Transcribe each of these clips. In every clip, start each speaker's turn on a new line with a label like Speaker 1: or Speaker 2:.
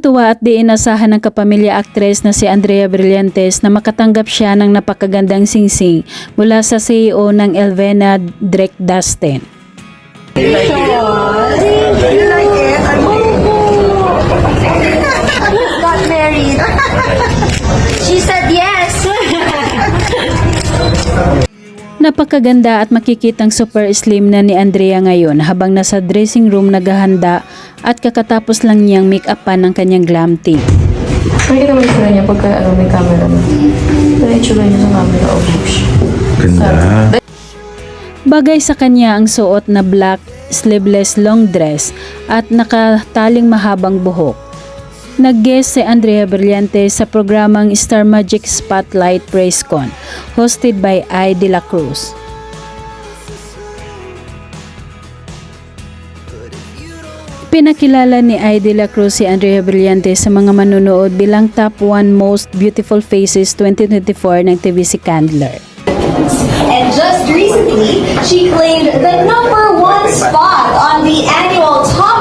Speaker 1: Natuwa at di inasahan ng kapamilya actress na si Andrea Brillantes na makatanggap siya ng napakagandang singsing mula sa CEO ng Elvena Drake Dustin.
Speaker 2: You
Speaker 1: Napakaganda at makikitang super slim na ni Andrea ngayon habang nasa dressing room naghahanda at kakatapos lang niyang make-upan ng kanyang glam team.
Speaker 2: Mo yung tsura niya pagka ano, may camera mo. Pero yung tsura niya sa camera, oh gosh.
Speaker 3: Ganda.
Speaker 1: Bagay sa kanya ang suot na black sleeveless long dress at nakataling mahabang buhok. Nag-guest si Andrea Brillantes sa programang Star Magic Spotlight Praise Con hosted by I. De La Cruz. Pinakilala ni I. De La Cruz si Andrea Brillantes sa mga manonood bilang top 1 most beautiful faces 2024 ng TVC Candler.
Speaker 4: And just recently, she claimed the number one spot on the annual Top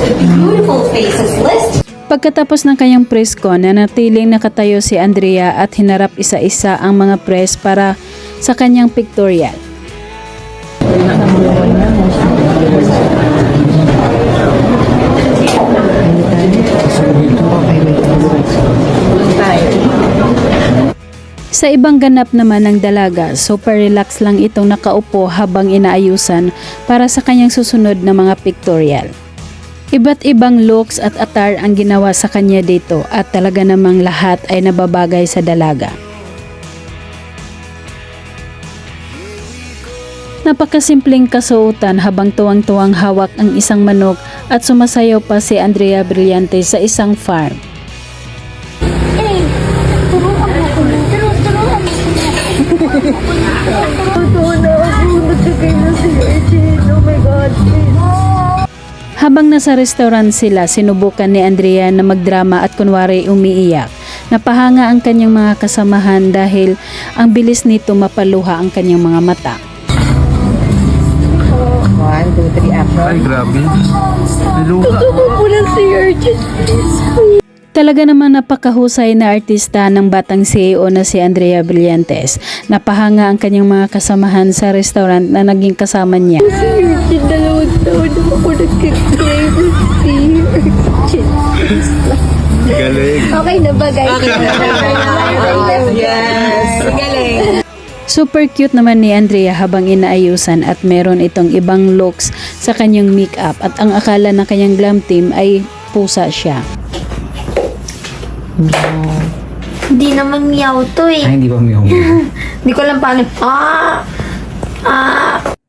Speaker 4: 100 Most Beautiful Faces list.
Speaker 1: Pagkatapos ng kanyang press con, nanatiling nakatayo si Andrea at hinarap isa-isa ang mga press para sa kanyang pictorial. Sa ibang ganap naman ng dalaga, super relax lang itong nakaupo habang inaayusan para sa kanyang susunod na mga pictorial. Iba't ibang looks at attire ang ginawa sa kanya dito at talaga namang lahat ay nababagay sa dalaga. Napakasimpleng kasuotan habang tuwang-tuwang hawak ang isang manok at sumasayaw pa si Andrea Brillante sa isang farm. Habang nasa restaurant sila, sinubukan ni Andrea na magdrama at kunwari umiiyak. Napahanga ang kanyang mga kasamahan dahil ang bilis nito mapaluha ang kanyang mga mata.
Speaker 3: Ay, grabe. Niluha.
Speaker 1: Talaga naman napakahusay na artista ng batang CEO na si Andrea Brillantes. Napahanga ang kanyang mga kasamahan sa restaurant na naging kasama niya.
Speaker 2: Taon na ako nagkikrave ng
Speaker 3: Galing.
Speaker 4: Okay na ba, guys?
Speaker 2: Yes! Galing!
Speaker 1: Super cute naman ni Andrea habang inaayusan at meron itong ibang looks sa kanyang makeup at ang akala ng kanyang glam team ay pusa siya.
Speaker 4: Hindi naman meow to eh.
Speaker 3: Ay, hindi ba humor?
Speaker 4: Hindi ko alam paano. Ah! Ah!